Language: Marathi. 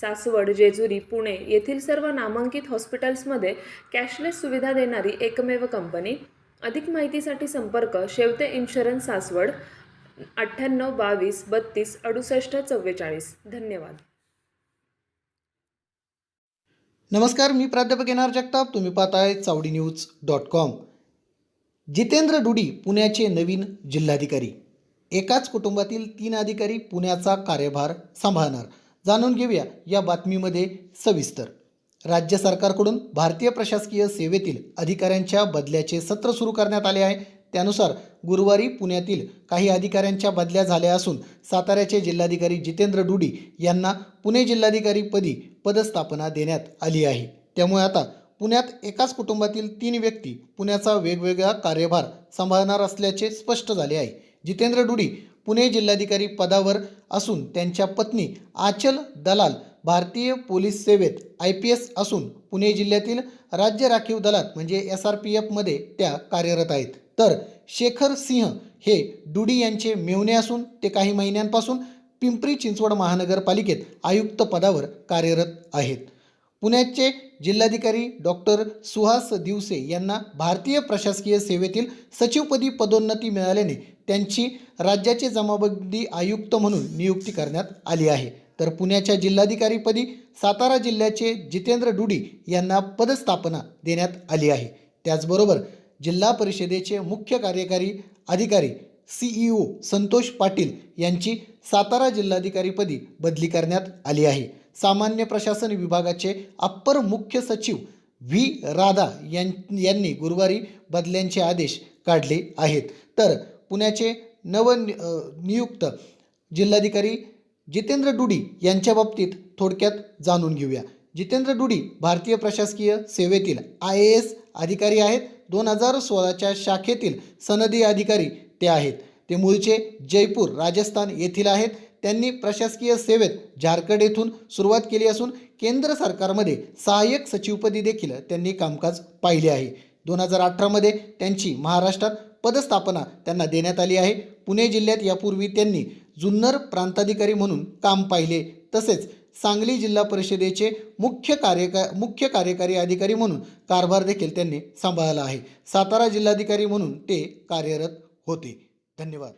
सासवड जेजुरी पुणे येथील सर्व नामांकित हॉस्पिटल्समध्ये कॅशलेस सुविधा देणारी एकमेव कंपनी. अधिक माहितीसाठी संपर्क शेवते इन्शुरन्स सासवड अठ्ठ्याण्णव बावीस बत्तीस अडुसष्ट चव्वेचाळीस. धन्यवाद. नमस्कार मी प्राध्यापक एन जगताप. तुम्ही पाहताय Chavadi news dot com. Jitendra Dudi पुण्याचे नवीन जिल्हाधिकारी. एकाच कुटुंबातील तीन अधिकारी पुण्याचा कार्यभार सांभाळणार. जाणून घेऊया या बातमीमध्ये सविस्तर. राज्य सरकारकडून भारतीय प्रशासकीय सेवेतील अधिकाऱ्यांच्या बदल्याचे सत्र सुरू करण्यात आले आहे. त्यानुसार गुरुवारी पुण्यातील काही अधिकाऱ्यांच्या बदल्या झाल्या असून साताऱ्याचे जिल्हाधिकारी जितेंद्र डुडी यांना पुणे जिल्हाधिकारीपदी पदस्थापना देण्यात आली आहे. त्यामुळे आता पुण्यात एकाच कुटुंबातील तीन व्यक्ती पुण्याचा वेगवेगळा कार्यभार सांभाळणार असल्याचे स्पष्ट झाले आहे. जितेंद्र डुडी पुणे जिल्हाधिकारी पदावर असून त्यांच्या पत्नी आचल दलाल भारतीय पोलीस सेवेत आय पी एस असून पुणे जिल्ह्यातील राज्य राखीव दलात म्हणजे एस आर पी एफमध्ये त्या कार्यरत आहेत. तर शेखर सिंह हे डुडी यांचे मेवणे असून ते काही महिन्यांपासून पिंपरी चिंचवड महानगरपालिकेत आयुक्त पदावर कार्यरत आहेत. पुण्याचे जिल्हाधिकारी डॉक्टर सुहास दिवसे यांना भारतीय प्रशासकीय सेवेतील सचिवपदी पदोन्नती मिळाल्याने त्यांची राज्याचे जमाबंदी आयुक्त म्हणून नियुक्ती करण्यात आली आहे. तर पुण्याच्या जिल्हाधिकारीपदी सातारा जिल्ह्याचे जितेंद्र डुडी यांना पदस्थापना देण्यात आली आहे. त्याचबरोबर जिल्हा परिषदेचे मुख्य कार्यकारी अधिकारी सीईओ संतोष पाटील यांची सातारा जिल्हाधिकारीपदी बदली करण्यात आली आहे. सामान्य प्रशासन विभागाचे अप्पर मुख्य सचिव व्ही. राधा यां यांनी गुरुवारी बदल्यांचे आदेश काढले आहेत. तर पुण्याचे नव नियुक्त जिल्हाधिकारी जितेंद्र डुडी यांच्या बाबतीत थोडक्यात जाणून घेऊया. जितेंद्र डुडी भारतीय प्रशासकीय सेवेतील आय ए एस अधिकारी आहेत. दोन हजार सोळाच्या शाखेतील सनदी अधिकारी ते आहेत. ते मूळचे जयपूर राजस्थान येथील आहेत. त्यांनी प्रशासकीय सेवेत झारखंड येथून सुरुवात केली असून केंद्र सरकारमध्ये सहाय्यक सचिवपदी देखील त्यांनी कामकाज पाहिले आहे. दोन हजार अठरामध्ये त्यांची महाराष्ट्रात पदस्थापना त्यांना देण्यात आली आहे. पुणे जिल्ह्यात यापूर्वी त्यांनी जुन्नर प्रांताधिकारी म्हणून काम पाहिले. तसेच सांगली जिल्हा परिषदेचे मुख्य कार्यका मुख्य कार्यकारी अधिकारी म्हणून कारभार देखील त्यांनी सांभाळला आहे. सातारा जिल्हाधिकारी म्हणून ते कार्यरत होते. धन्यवाद.